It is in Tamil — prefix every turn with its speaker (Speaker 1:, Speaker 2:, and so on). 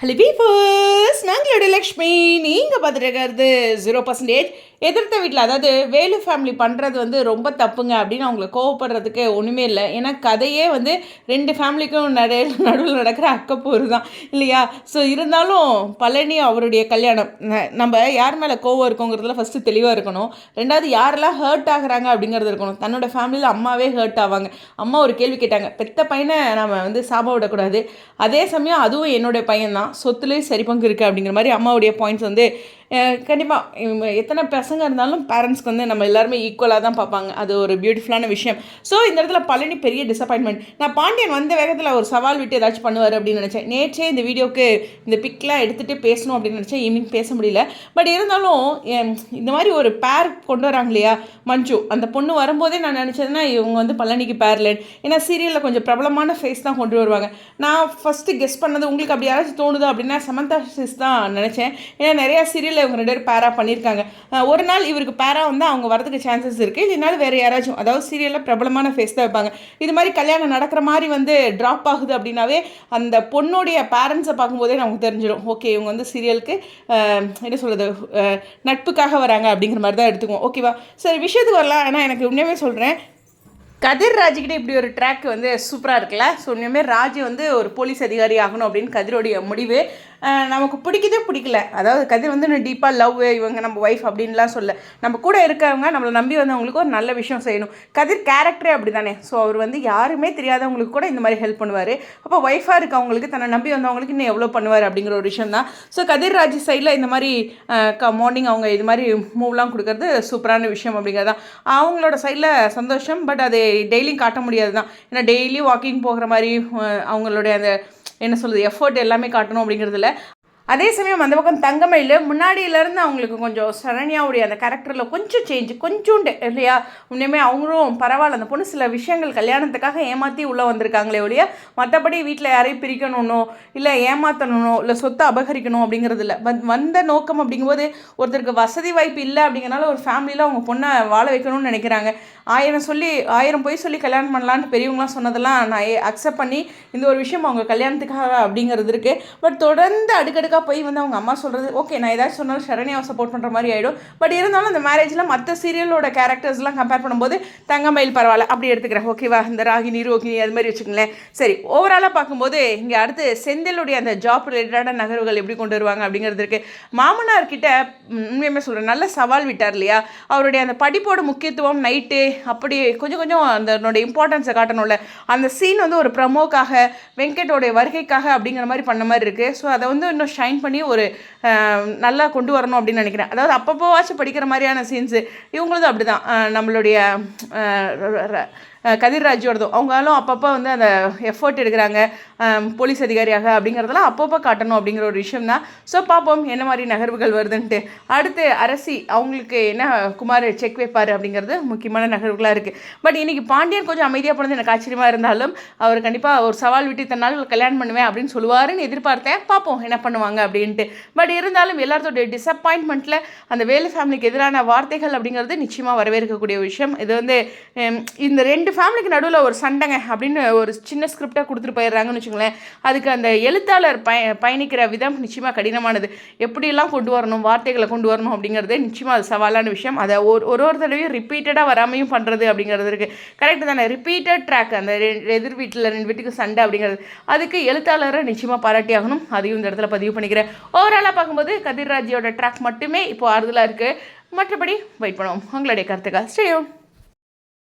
Speaker 1: ஹலோ பீஃபர்ஸ் நாங்களோட லக்ஷ்மி நீங்கள் பார்த்துட்டு இருக்கிறது ஜீரோ பர்சன்டேஜ் எதிர்த்த வீட்டில் அதாவது வேலு ஃபேமிலி பண்ணுறது வந்து ரொம்ப தப்புங்க அப்படின்னு அவங்கள கோவப்படுறதுக்கு ஒன்றுமே இல்லை. ஏன்னா கதையே வந்து ரெண்டு ஃபேமிலிக்கும் நடுவில் நடுவில் நடக்கிற அக்கப்போர் தான் இல்லையா? ஸோ இருந்தாலும் பழனி அவருடைய கல்யாணம் ந- நம்ம யார் மேலே கோவம் இருக்கோங்கிறதுல ஃபஸ்ட்டு தெளிவாக இருக்கணும். ரெண்டாவது யாரெல்லாம் ஹர்ட் ஆகுறாங்க அப்படிங்கிறது இருக்கணும். தன்னோட ஃபேமிலியில் அம்மாவே ஹர்ட் ஆவாங்க. அம்மா ஒரு கேள்வி கேட்டாங்க பெத்த பையனை நம்ம வந்து சாபம் விடக்கூடாது. அதே சமயம் அதுவும் என்னுடைய பையன் தான் சொத்துலேயும் சரி பங்கு இருக்குது அப்படிங்கிற மாதிரி அம்மாவுடைய பாயிண்ட்ஸ் வந்து கண்டிப்பாக எத்தனை பசங்க இருந்தாலும் பேரண்ட்ஸ்க்கு வந்து நம்ம எல்லாருமே ஈக்குவலாக தான் பார்ப்பாங்க. அது ஒரு பியூட்டிஃபுல்லான விஷயம். ஸோ இந்த இடத்துல பழனி பெரிய டிசப்பாயின்மெண்ட் நான் பாண்டியன் வந்த வேகத்தில் ஒரு சவால் விட்டு ஏதாச்சும் பண்ணுவார் அப்படின்னு நினச்சேன். நேற்றே இந்த வீடியோக்கு இந்த பிக்லாம் எடுத்துகிட்டு பேசணும் அப்படின்னு நினச்சேன். ஈவினிங் பேச முடியல. பட் இருந்தாலும் இந்த மாதிரி ஒரு பேர் கொண்டு வராங்க இல்லையா மஞ்சு. அந்த பொண்ணு வரும்போதே நான் நினச்சதுன்னா இவங்க வந்து பழனிக்கு பேர்லன் ஏன்னா சீரியலில் கொஞ்சம் பிரபலமான ஃபேஸ் தான் கொண்டு வருவாங்க. நான் ஃபஸ்ட்டு கெஸ் பண்ணது உங்களுக்கு அப்படி யாராச்சும் தோணுது? அப்படின்னா சமந்தா சிஸ் தான் நினச்சேன். ஏன்னா நிறையா சீரியல் இவங்க ரெண்டு பேரும் பேரா பண்ணியிருக்காங்க ஒரு நாள் இவருக்கு பேரா வந்து அவங்க வரதுக்கு சான்சஸ் இருக்குது இல்லைனாலும் வேறு யாராச்சும் அதாவது சீரியலில் பிரபலமான ஃபேஸ் தான் வைப்பாங்க. இது மாதிரி கல்யாணம் நடக்கிற மாதிரி வந்து ட்ராப் ஆகுது அப்படின்னாவே அந்த பொண்ணுடைய பேரண்ட்ஸை பார்க்கும்போதே நமக்கு தெரிஞ்சிடும். ஓகே இவங்க வந்து சீரியலுக்கு என்ன சொல்கிறது நட்புக்காக வராங்க அப்படிங்கிற மாதிரி தான் எடுத்துக்குவோம். ஓகேவா சரி விஷயத்துக்கு வரலாம். ஆனால் எனக்கு உண்மையுமே சொல்கிறேன் கதிர் ராஜுக்கிட்ட இப்படி ஒரு ட்ராக் வந்து சூப்பராக இருக்குல்ல. ஸோ இனிமேல் ராஜ் வந்து ஒரு போலீஸ் அதிகாரி ஆகணும் அப்படின்னு கதிரோடைய முடிவு. நமக்கு பிடிக்கதே பிடிக்கல. அதாவது கதிர் வந்து டீப்பாக லவ் இவங்க நம்ம ஒய்ஃப் அப்படின்லாம் சொல்ல நம்ம கூட இருக்கவங்க நம்மளை நம்பி வந்தவங்களுக்கு ஒரு நல்ல விஷயம் செய்யணும். கதிர் கேரக்டரே அப்படி தானே ஸோ அவர் வந்து யாருமே தெரியாதவங்களுக்கு கூட இந்த மாதிரி ஹெல்ப் பண்ணுவார். அப்போ ஒய்ஃபாக இருக்கவங்களுக்கு தன்னை நம்பி வந்தவங்களுக்கு இன்னும் எவ்வளோ பண்ணுவார் அப்படிங்கிற ஒரு விஷயம் தான். ஸோ கதிர் ராஜ் சைடில் இந்த மாதிரி மார்னிங் அவங்க இது மாதிரி மூவ்லாம் கொடுக்கறது சூப்பரான விஷயம் அப்படிங்கிறது தான் அவங்களோட சைடில் சந்தோஷம் பட் அது டெய்லியும் காட்ட முடியாது தான் ஏன்னா டெய்லி வாக்கிங் போகிற மாதிரி அவங்களுடைய அந்த என்ன சொல்கிறது எஃபர்ட் எல்லாமே காட்டணும் அப்படிங்கிறதுல. அதே சமயம் அந்த பக்கம் தங்கமயில் முன்னாடியிலேருந்து அவங்களுக்கு கொஞ்சம் சரண்யாவுடைய அந்த கேரக்டரில் கொஞ்சம் சேஞ்ச் கொஞ்சோண்டு இல்லையா? உண்மையுமே அவங்களும் பரவாயில்ல. அந்த பொண்ணு சில விஷயங்கள் கல்யாணத்துக்காக ஏமாற்றி உள்ளே வந்திருக்காங்களே ஒழிய மற்றபடி வீட்டில் யாரையும் பிரிக்கணும்னோ இல்லை ஏமாற்றணும்னோ இல்லை சொத்தை அபகரிக்கணும் அப்படிங்கிறது இல்லை வந் வந்த நோக்கம் அப்படிங்கும்போது ஒருத்தருக்கு வசதி வாய்ப்பு இல்லை அப்படிங்கிறனால ஒரு ஃபேமிலியில் அவங்க பொண்ணை வாழ வைக்கணும்னு நினைக்கிறாங்க. ஆயிரம் சொல்லி ஆயிரம் பொய் சொல்லி கல்யாணம் பண்ணலான்ட்டு பெரியவங்களாம் சொன்னதெல்லாம் நான் அக்செப்ட் பண்ணி இந்த ஒரு விஷயம் அவங்க கல்யாணத்துக்காக அப்படிங்கிறது இருக்குது பட் தொடர்ந்து அடுக்கடுக்காக போய் வந்து அவங்க அம்மா சொல்கிறது ஓகே நான் ஏதாச்சும் சொன்னாலும் சரண்யாவை சப்போர்ட் பண்ணுற மாதிரி ஆகிடும் பட் இருந்தாலும் அந்த மேரேஜில் மற்ற சீரியலோட கேரக்டர்ஸ்லாம் கம்பேர் பண்ணும்போது தங்கமயில் பரவாயில்ல அப்படி எடுத்துக்கிறேன். ஓகேவா இந்த ராகினி ரோகிணி அது மாதிரி வச்சுக்கங்களேன். சரி ஓவராலாக பார்க்கும்போது இங்கே அடுத்து செந்திலுடைய அந்த ஜாப் ரிலேட்டடான நகர்வுகள் எப்படி கொண்டு வருவாங்க அப்படிங்கிறது இருக்குது மாமனார்கிட்ட உண்மையுமே சொல்கிறேன் நல்ல சவால் விட்டார் இல்லையா? அவருடைய அந்த படிப்போட முக்கியத்துவம் நைட்டு அப்படி கொஞ்சம் கொஞ்சம் அந்த இம்பார்ட்டன்ஸை காட்டணும்ல. அந்த சீன் வந்து ஒரு ப்ரமோக்காக வெங்கட்டோடைய வருகைக்காக அப்படிங்கிற மாதிரி பண்ண மாதிரி இருக்குது ஸோ அதை வந்து இன்னும் ஷைன் பண்ணி ஒரு நல்லா கொண்டு வரணும் அப்படின்னு நினைக்கிறேன். அதாவது அப்பப்போவாச்சும் படிக்கிற மாதிரியான சீன்ஸு இவங்களும் அப்படி தான் நம்மளுடைய கதிர்ராஜோடதும் அவங்களும் அப்பப்போ வந்து அந்த எஃபர்ட் எடுக்கிறாங்க. போலீஸ் அதிகாரியாக அப்படிங்கிறதெல்லாம் அப்பப்போ காட்டணும் அப்படிங்கிற ஒரு விஷயம் தான் ஸோ பார்ப்போம் என்ன மாதிரி நகர்வுகள் வருதுன்ட்டு. அடுத்து அரசி அவங்களுக்கு என்ன குமார் செக் வைப்பார் அப்படிங்கிறது முக்கியமான நகர்வுகளாக இருக்குது பட் இன்றைக்கி பாண்டியன் கொஞ்சம் அமைதியாக போனது எனக்கு ஆச்சரியமாக இருந்தாலும் அவர் கண்டிப்பாக ஒரு சவால் விட்டு இத்தனை நாள் கல்யாணம் பண்ணுவேன் அப்படின்னு சொல்லுவாருன்னு எதிர்பார்த்தேன். பார்ப்போம் என்ன பண்ணுவாங்க அப்படின்ட்டு. பட் இருந்தாலும் எல்லாத்தோடைய டிசப்பாயின்மெண்ட்டில் அந்த வேலு ஃபேமிலிக்கு எதிரான வார்த்தைகள் அப்படிங்கிறது நிச்சயமாக வரவேற்கக்கூடிய விஷயம். இது வந்து இந்த ரெண்டு ஃபேமிலிக்கு நடுவில் ஒரு சண்டைங்க அப்படின்னு ஒரு சின்ன ஸ்கிரிப்டாக கொடுத்துட்டு போயிடுறாங்கன்னு வச்சுங்களேன் அதுக்கு அந்த எழுத்தாளர் பய பயணிக்கிற விதம் நிச்சயமாக கடினமானது. எப்படியெல்லாம் கொண்டு வரணும் வார்த்தைகளை கொண்டு வரணும் அப்படிங்கிறது நிச்சயமாக அது சவாலான விஷயம். அதை ஒரு ஒரு ஒரு தடவையும் ரிப்பீட்டடாக வராமையும் பண்ணுறது அப்படிங்கிறது இருக்குது கரெக்டு தானே? ரிப்பீட்டட் ட்ராக் அந்த எதிர் வீட்டில் ரெண்டு வீட்டுக்கு சண்டை அப்படிங்கிறது. அதுக்கு எழுத்தாளரை நிச்சயமாக பாராட்டி ஆகணும். அதையும் இந்த இடத்துல பதிவு பண்ணிக்கிறேன். ஓவராலாக பார்க்கும்போது கதிர்ராஜியோட ட்ராக் மட்டுமே இப்போ ஆறுதலாக இருக்குது மற்றபடி வெயிட் பண்ணுவோம். உங்களுடைய கருத்துக்கள். ஸ்டேயும்